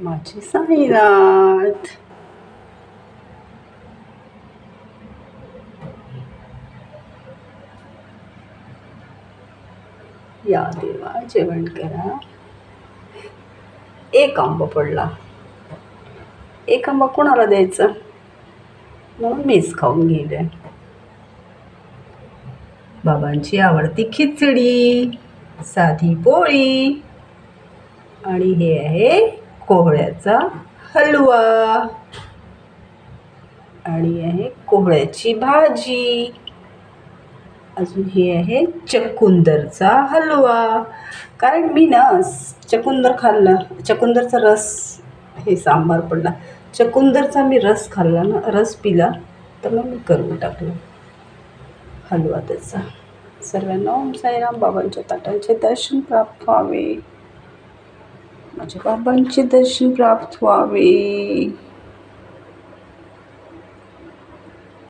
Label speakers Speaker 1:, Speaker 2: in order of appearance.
Speaker 1: माझे साईनाथ या देवा जेवण करा. एक आंबा पडला. एक आंबा कोणाला द्यायचा? म्हणून मीच खाऊन गेले. बाबांची आवडती खिचडी साधी पोळी. आणि हे आहे कोहळ्याचा हलवा. आणि आहे कोहळ्याची भाजी. अजून हे आहे चकुंदरचा हलवा. कारण मी ना चकुंदर खाल्ला चकुंदरचा रस हे सांबार पडला. चकुंदरचा मी रस खाल्ला ना रस पिला तर मग मी करून टाकलं. हलवा त्याचा. सर्वांना ओम साईराम बाबांच्या ताटांचे दर्शन प्राप्त व्हावे. माझ्या बाबांचे दर्शन प्राप्त व्हावे.